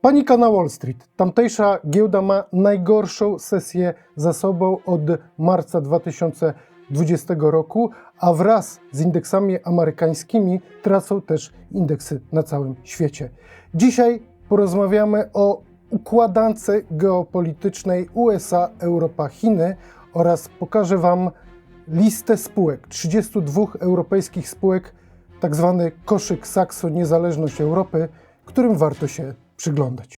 Panika na Wall Street. Tamtejsza giełda ma najgorszą sesję za sobą od marca 2020 roku, a wraz z indeksami amerykańskimi tracą też indeksy na całym świecie. Dzisiaj porozmawiamy o układance geopolitycznej USA, Europa, Chiny oraz pokażę Wam listę spółek, 32 europejskich spółek, tak zwany koszyk Saxo Niezależność Europy, którym warto się przyglądać.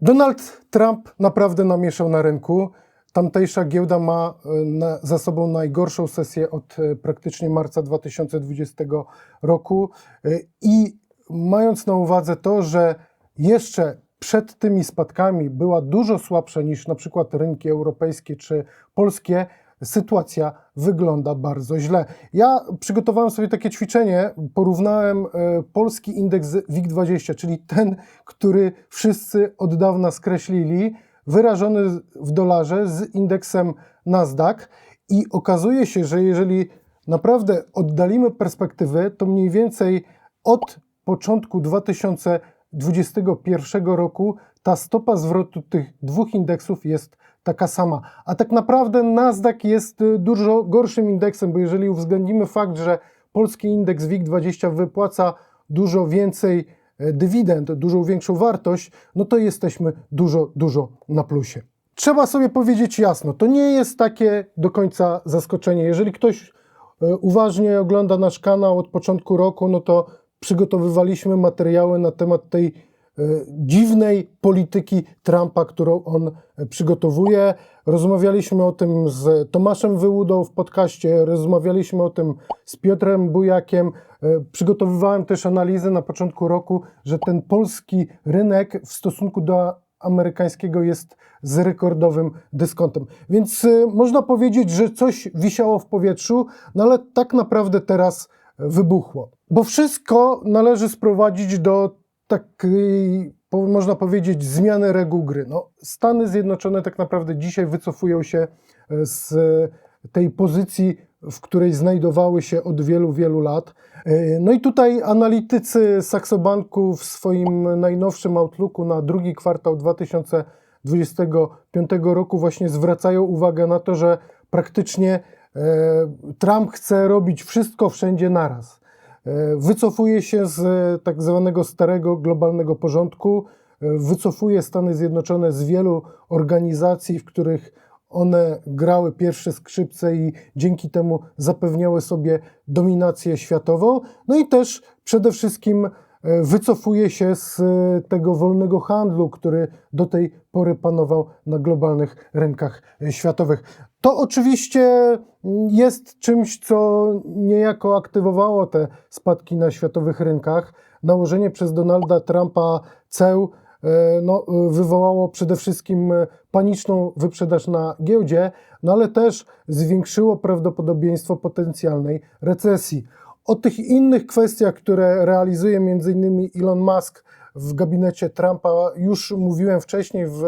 Donald Trump naprawdę namieszał na rynku. Tamtejsza giełda ma e, na, za sobą najgorszą sesję od e, praktycznie marca 2020 roku E, i mając na uwadze to, że jeszcze przed tymi spadkami była dużo słabsza niż na przykład rynki europejskie czy polskie, sytuacja wygląda bardzo źle. Ja przygotowałem sobie takie ćwiczenie, porównałem e, polski indeks WIG20, czyli ten, który wszyscy od dawna skreślili, wyrażony w dolarze z indeksem Nasdaq i okazuje się, że jeżeli naprawdę oddalimy perspektywy, to mniej więcej od początku 2021 roku ta stopa zwrotu tych dwóch indeksów jest taka sama. A tak naprawdę Nasdaq jest y, dużo gorszym indeksem, bo jeżeli uwzględnimy fakt, że polski indeks WIG20 wypłaca dużo więcej e, dywidend, dużo większą wartość, no to jesteśmy dużo, dużo na plusie. Trzeba sobie powiedzieć jasno, to nie jest takie do końca zaskoczenie. Jeżeli ktoś e, uważnie ogląda nasz kanał od początku roku, no to przygotowywaliśmy materiały na temat tej dziwnej polityki Trumpa, którą on e, przygotowuje. Rozmawialiśmy o tym z Tomaszem Wyłudą w podcaście, rozmawialiśmy o tym z Piotrem Bujakiem. E, Przygotowywałem też analizę na początku roku, że ten polski rynek w stosunku do amerykańskiego jest z rekordowym dyskontem. Więc można powiedzieć, że coś wisiało w powietrzu, no ale tak naprawdę teraz wybuchło. Bo wszystko należy sprowadzić do takiej, po- można powiedzieć, zmiany reguł gry. No, Stany Zjednoczone tak naprawdę dzisiaj wycofują się e, z tej pozycji, w której znajdowały się od wielu, wielu lat. E, No i tutaj analitycy Saxo Banku w swoim najnowszym outlooku na drugi kwartał 2025 roku właśnie zwracają uwagę na to, że praktycznie e, Trump chce robić wszystko wszędzie naraz. E, Wycofuje się z e, tak zwanego starego globalnego porządku, e, wycofuje Stany Zjednoczone z wielu organizacji, w których one grały pierwsze skrzypce i dzięki temu zapewniały sobie dominację światową. No i też przede wszystkim wycofuje się z e, tego wolnego handlu, który do tej pory panował na globalnych rynkach e, światowych. To oczywiście mm, jest czymś, co niejako aktywowało te spadki na światowych rynkach. Nałożenie przez Donalda Trumpa ceł e, no, e, wywołało przede wszystkim e, paniczną wyprzedaż na giełdzie, no ale też zwiększyło prawdopodobieństwo potencjalnej recesji. O tych innych kwestiach, które realizuje m.in. Elon Musk w gabinecie Trumpa, już mówiłem wcześniej w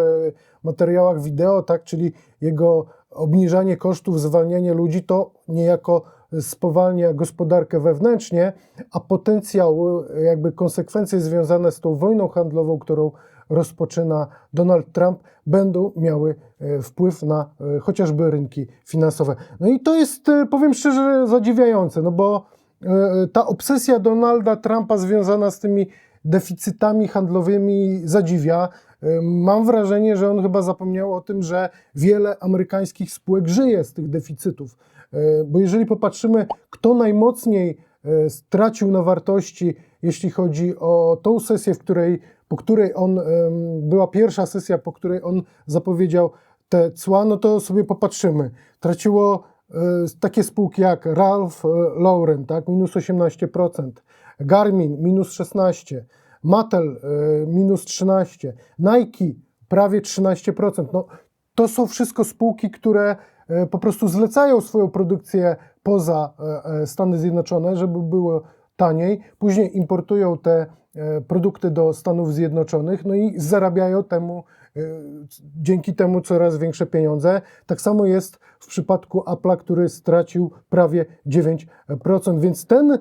materiałach wideo, tak, czyli jego obniżanie kosztów, zwalnianie ludzi, to niejako spowalnia gospodarkę wewnętrznie, a potencjał, jakby konsekwencje związane z tą wojną handlową, którą rozpoczyna Donald Trump, będą miały e, wpływ na e, chociażby rynki finansowe. No i to jest, e, powiem szczerze, zadziwiające, no bo ta obsesja Donalda Trumpa związana z tymi deficytami handlowymi zadziwia. E, Mam wrażenie, że on chyba zapomniał o tym, że wiele amerykańskich spółek żyje z tych deficytów. E, Bo jeżeli popatrzymy, kto najmocniej e, stracił na wartości, jeśli chodzi o tą sesję, w której, po której on, była pierwsza sesja, po której on zapowiedział te cła, no to sobie popatrzymy. Traciło e, takie spółki jak Ralph e, Lauren, tak, minus 18%, Garmin minus 16%, Mattel e, minus 13%, Nike prawie 13%. No, to są wszystko spółki, które po prostu zlecają swoją produkcję poza Stany Zjednoczone, żeby było taniej, później importują te produkty do Stanów Zjednoczonych, no i zarabiają temu e, dzięki temu coraz większe pieniądze. Tak samo jest w przypadku Apple'a, który stracił prawie 9%, więc ten e,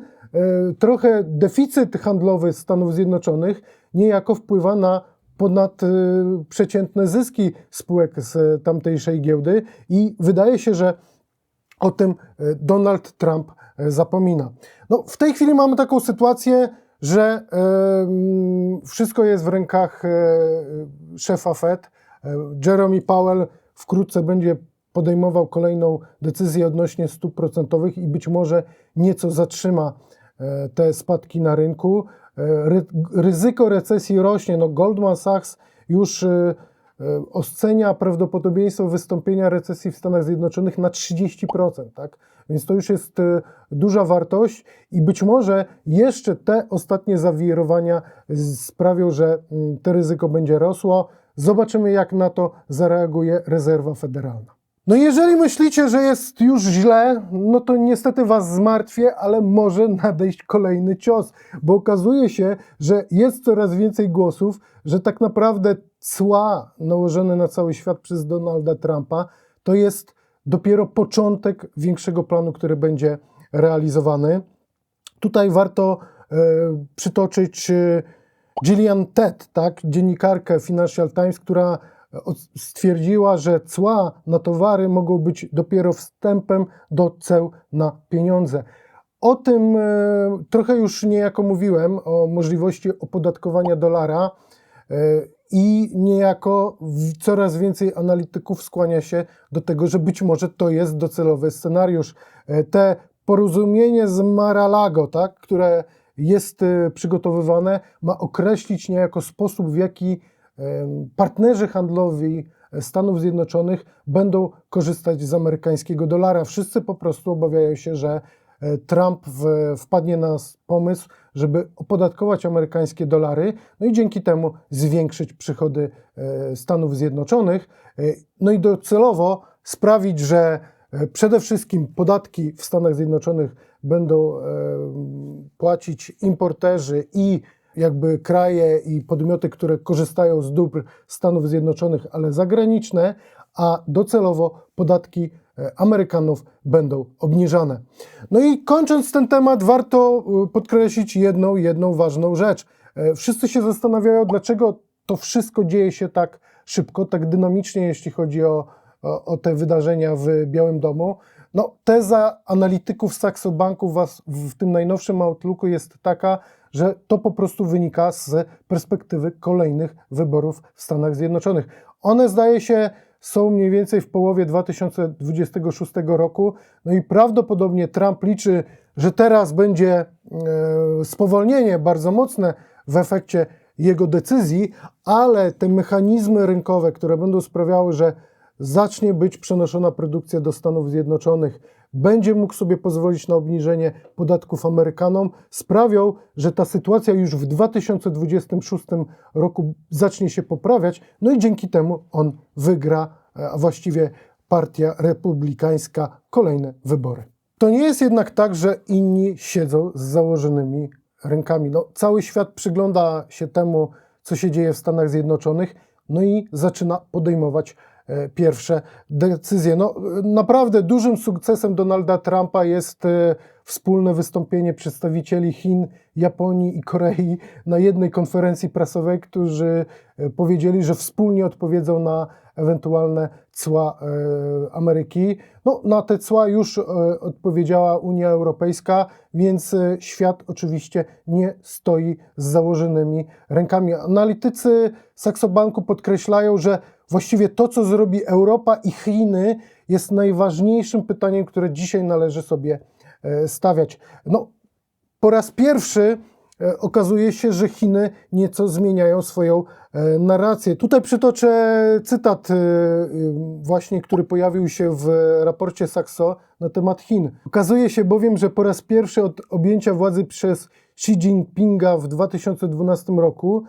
trochę deficyt handlowy Stanów Zjednoczonych niejako wpływa na ponadprzeciętne zyski spółek z tamtejszej giełdy i wydaje się, że o tym e, Donald Trump e, zapomina. No, w tej chwili mamy taką sytuację, że wszystko jest w rękach e, szefa Fed. E, Jeremy Powell wkrótce będzie podejmował kolejną decyzję odnośnie stóp procentowych i być może nieco zatrzyma e, te spadki na rynku. Ry- Ryzyko recesji rośnie. No Goldman Sachs już ocenia prawdopodobieństwo wystąpienia recesji w Stanach Zjednoczonych na 30%, tak? Więc to już jest e, duża wartość i być może jeszcze te ostatnie zawirowania z- sprawią, że mm, to ryzyko będzie rosło. Zobaczymy, jak na to zareaguje rezerwa federalna. No jeżeli myślicie, że jest już źle, no to niestety was zmartwię, ale może nadejść kolejny cios, bo okazuje się, że jest coraz więcej głosów, że tak naprawdę cła nałożone na cały świat przez Donalda Trumpa to jest dopiero początek większego planu, który będzie realizowany. Tutaj warto e, przytoczyć e, Gillian Tett, tak, dziennikarkę Financial Times, która stwierdziła, że cła na towary mogą być dopiero wstępem do ceł na pieniądze. O tym e, trochę już niejako mówiłem, o możliwości opodatkowania dolara e, i niejako coraz więcej analityków skłania się do tego, że być może to jest docelowy scenariusz. E, Te porozumienie z Mar-a-Lago, tak, które jest przygotowywane, ma określić niejako sposób, w jaki partnerzy handlowi Stanów Zjednoczonych będą korzystać z amerykańskiego dolara. Wszyscy po prostu obawiają się, że e, Trump wpadnie na pomysł, żeby opodatkować amerykańskie dolary, no i dzięki temu zwiększyć przychody e, Stanów Zjednoczonych, e, no i docelowo sprawić, że e, przede wszystkim podatki w Stanach Zjednoczonych będą e, płacić importerzy i jakby kraje i podmioty, które korzystają z dóbr Stanów Zjednoczonych, ale zagraniczne, a docelowo podatki e, Amerykanów będą obniżane. No i kończąc ten temat, warto e, podkreślić jedną, jedną ważną rzecz. E, Wszyscy się zastanawiają, dlaczego to wszystko dzieje się tak szybko, tak dynamicznie, jeśli chodzi o, o, o te wydarzenia w Białym Domu. No, teza analityków Saxo Banku was w tym najnowszym Outlooku jest taka, że to po prostu wynika z perspektywy kolejnych wyborów w Stanach Zjednoczonych. One, zdaje się, są mniej więcej w połowie 2026 roku, no i prawdopodobnie Trump liczy, że teraz będzie e, spowolnienie bardzo mocne w efekcie jego decyzji, ale te mechanizmy rynkowe, które będą sprawiały, że zacznie być przenoszona produkcja do Stanów Zjednoczonych, będzie mógł sobie pozwolić na obniżenie podatków Amerykanom, sprawią, że ta sytuacja już w 2026 roku zacznie się poprawiać, no i dzięki temu on wygra, e, a właściwie partia republikańska, kolejne wybory. To nie jest jednak tak, że inni siedzą z założonymi rękami. No, cały świat przygląda się temu, co się dzieje w Stanach Zjednoczonych, no i zaczyna podejmować pierwsze decyzje. No, e, naprawdę dużym sukcesem Donalda Trumpa jest e, wspólne wystąpienie przedstawicieli Chin, Japonii i Korei na jednej konferencji prasowej, którzy e, powiedzieli, że wspólnie odpowiedzą na ewentualne cła e, Ameryki. No, na te cła już e, odpowiedziała Unia Europejska, więc e, świat oczywiście nie stoi z założonymi rękami. Analitycy Saxo Banku podkreślają, że właściwie to, co zrobi Europa i Chiny, jest najważniejszym pytaniem, które dzisiaj należy sobie e, stawiać. No, po raz pierwszy e, okazuje się, że Chiny nieco zmieniają swoją e, narrację. Tutaj przytoczę cytat, właśnie, który pojawił się w raporcie Saxo na temat Chin. Okazuje się bowiem, że po raz pierwszy od objęcia władzy przez Xi Jinpinga w 2012 roku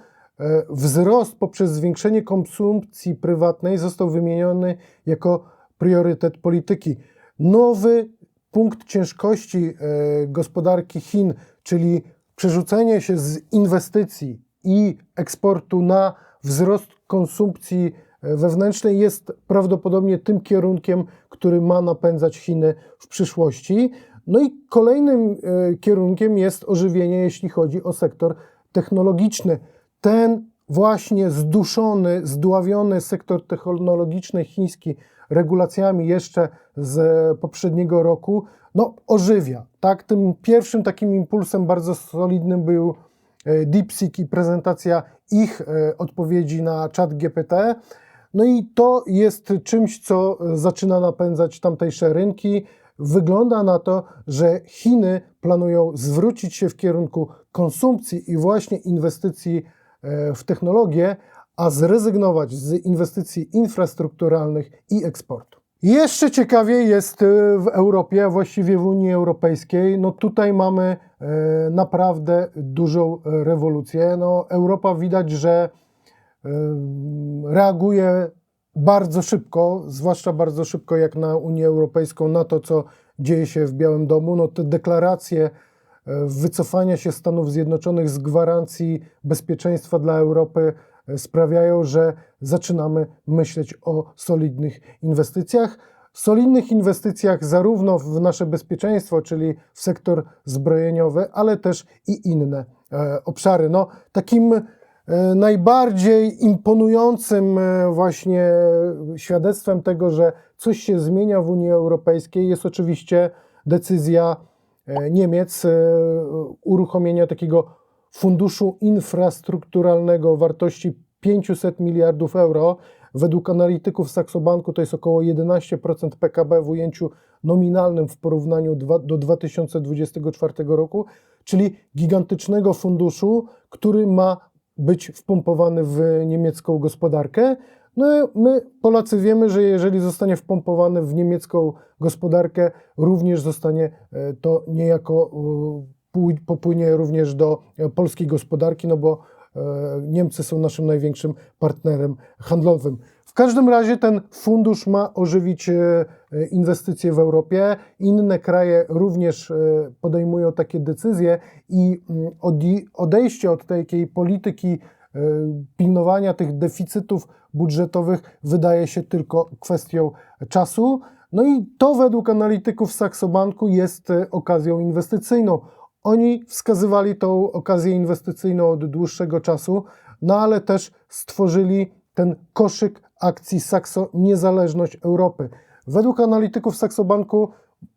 wzrost poprzez zwiększenie konsumpcji prywatnej został wymieniony jako priorytet polityki. Nowy punkt ciężkości e, gospodarki Chin, czyli przerzucenie się z inwestycji i eksportu na wzrost konsumpcji e, wewnętrznej jest prawdopodobnie tym kierunkiem, który ma napędzać Chiny w przyszłości. No i kolejnym e, kierunkiem jest ożywienie, jeśli chodzi o sektor technologiczny. Ten właśnie zduszony, zdławiony sektor technologiczny chiński regulacjami jeszcze z poprzedniego roku, no ożywia. Tak? Tym pierwszym takim impulsem bardzo solidnym był e, DeepSeek i prezentacja ich e, odpowiedzi na chat GPT. No i to jest czymś, co zaczyna napędzać tamtejsze rynki. Wygląda na to, że Chiny planują zwrócić się w kierunku konsumpcji i właśnie inwestycji e, w technologię, a zrezygnować z inwestycji infrastrukturalnych i eksportu. Jeszcze ciekawiej jest e, w Europie, a właściwie w Unii Europejskiej. No tutaj mamy e, naprawdę dużą rewolucję. No Europa widać, że reaguje bardzo szybko, zwłaszcza bardzo szybko jak na Unię Europejską, na to, co dzieje się w Białym Domu. No te deklaracje e, wycofania się Stanów Zjednoczonych z gwarancji bezpieczeństwa dla Europy e, sprawiają, że zaczynamy myśleć o solidnych inwestycjach. Solidnych inwestycjach zarówno w nasze bezpieczeństwo, czyli w sektor zbrojeniowy, ale też i inne e, obszary. No, takim E, najbardziej imponującym właśnie świadectwem tego, że coś się zmienia w Unii Europejskiej, jest oczywiście decyzja Niemiec uruchomienia takiego funduszu infrastrukturalnego wartości 500 miliardów euro. Według analityków Saxobanku to jest około 11% PKB w ujęciu nominalnym w porównaniu do 2024 roku, czyli gigantycznego funduszu, który ma być wpompowany w niemiecką gospodarkę. No my Polacy wiemy, że jeżeli zostanie wpompowany w niemiecką gospodarkę, również zostanie e, to niejako e, popłynie również do e, polskiej gospodarki, no bo Niemcy są naszym największym partnerem handlowym. W każdym razie ten fundusz ma ożywić inwestycje w Europie. Inne kraje również podejmują takie decyzje i mm, odejście od takiej polityki pilnowania tych deficytów budżetowych wydaje się tylko kwestią czasu. No i to według analityków Saxobanku jest okazją inwestycyjną. Oni wskazywali tą okazję inwestycyjną od dłuższego czasu, no ale też stworzyli ten koszyk akcji Saxo Niezależność Europy. Według analityków Saxobanku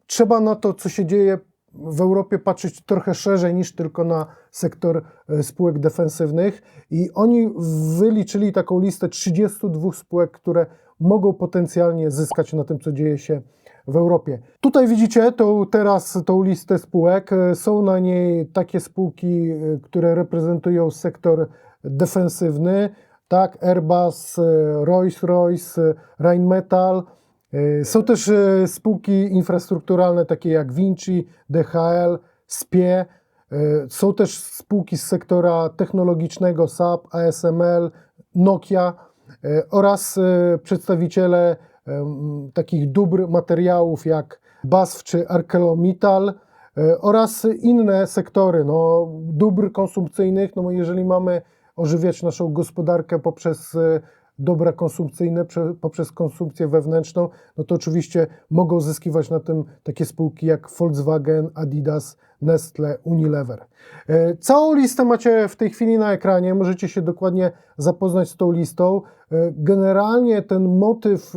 trzeba na to, co się dzieje w Europie, patrzeć trochę szerzej niż tylko na sektor e, spółek defensywnych. I oni wyliczyli taką listę 32 spółek, które mogą potencjalnie zyskać na tym, co dzieje się w Europie. Tutaj widzicie tą, teraz tą listę spółek. E, są na niej takie spółki, e, które reprezentują sektor defensywny, tak, Airbus, Rolls-Royce, Rheinmetall. Są też spółki infrastrukturalne takie jak Vinci, DHL, SPIE. Są też spółki z sektora technologicznego SAP, ASML, Nokia oraz przedstawiciele takich dóbr materiałów jak BASF czy ArcelorMittal e, oraz inne sektory no, dóbr konsumpcyjnych. No, jeżeli mamy ożywiać naszą gospodarkę poprzez e, dobra konsumpcyjne, poprzez konsumpcję wewnętrzną, no to oczywiście mogą zyskiwać na tym takie spółki jak Volkswagen, Adidas, Nestle, Unilever. E, całą listę macie w tej chwili na ekranie, możecie się dokładnie zapoznać z tą listą. Generalnie ten motyw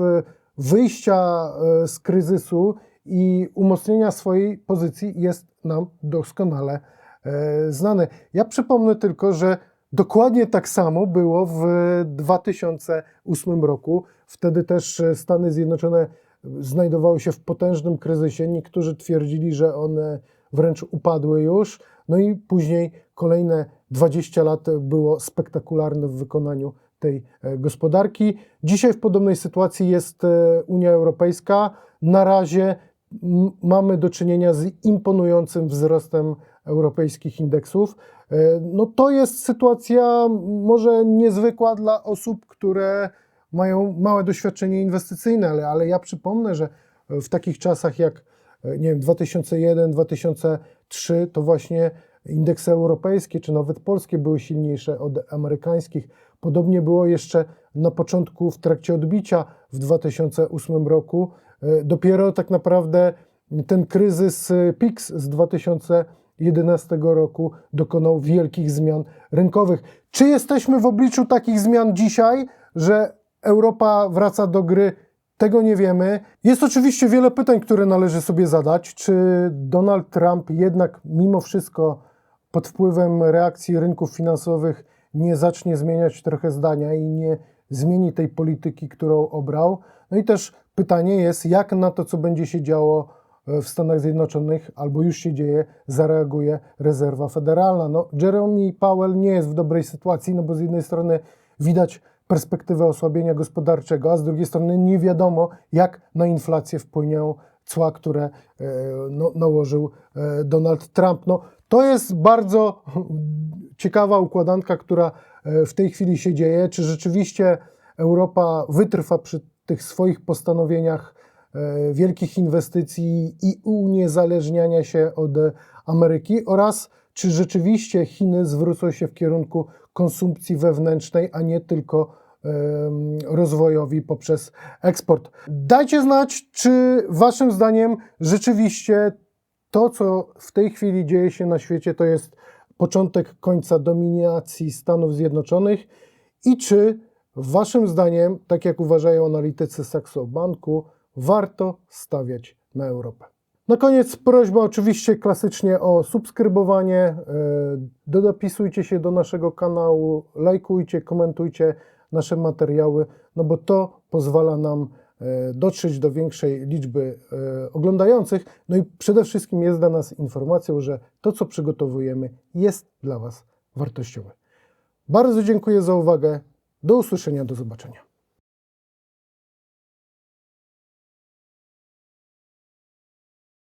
wyjścia e, z kryzysu i umocnienia swojej pozycji jest nam doskonale e, znany. Ja przypomnę tylko, że dokładnie tak samo było w 2008 roku. Wtedy też Stany Zjednoczone znajdowały się w potężnym kryzysie. Niektórzy twierdzili, że one wręcz upadły już. No i później kolejne 20 lat było spektakularne w wykonaniu tej e, gospodarki. Dzisiaj w podobnej sytuacji jest e, Unia Europejska. Na razie mamy do czynienia z imponującym wzrostem europejskich indeksów. E, no to jest sytuacja może niezwykła dla osób, które mają małe doświadczenie inwestycyjne, ale, ale ja przypomnę, że w takich czasach jak nie wiem, 2001, 2003 to właśnie indeksy europejskie czy nawet polskie były silniejsze od amerykańskich. Podobnie było jeszcze na początku, w trakcie odbicia w 2008 roku. E, dopiero tak naprawdę ten kryzys PIX z 2011 roku dokonał wielkich zmian rynkowych. Czy jesteśmy w obliczu takich zmian dzisiaj, że Europa wraca do gry? Tego nie wiemy. Jest oczywiście wiele pytań, które należy sobie zadać. Czy Donald Trump jednak mimo wszystko pod wpływem reakcji rynków finansowych nie zacznie zmieniać trochę zdania i nie zmieni tej polityki, którą obrał? No i też pytanie jest, jak na to, co będzie się działo w Stanach Zjednoczonych, albo już się dzieje, zareaguje rezerwa federalna. No, Jeremy Powell nie jest w dobrej sytuacji, no bo z jednej strony widać perspektywę osłabienia gospodarczego, a z drugiej strony nie wiadomo, jak na inflację wpłyną cła, które e, no, nałożył e, Donald Trump. No, to jest bardzo ciekawa układanka, która e, w tej chwili się dzieje. Czy rzeczywiście Europa wytrwa przy tych swoich postanowieniach e, wielkich inwestycji i uniezależniania się od Ameryki oraz czy rzeczywiście Chiny zwrócą się w kierunku konsumpcji wewnętrznej, a nie tylko rozwojowi poprzez eksport. Dajcie znać, czy Waszym zdaniem rzeczywiście to, co w tej chwili dzieje się na świecie, to jest początek końca dominacji Stanów Zjednoczonych i czy Waszym zdaniem, tak jak uważają analitycy Saxo Banku, warto stawiać na Europę. Na koniec prośba oczywiście klasycznie o subskrybowanie. e, Dopisujcie się do naszego kanału, lajkujcie, komentujcie nasze materiały, no bo to pozwala nam e, dotrzeć do większej liczby e, oglądających. No i przede wszystkim jest dla nas informacją, że to, co przygotowujemy, jest dla Was wartościowe. Bardzo dziękuję za uwagę. Do usłyszenia, do zobaczenia.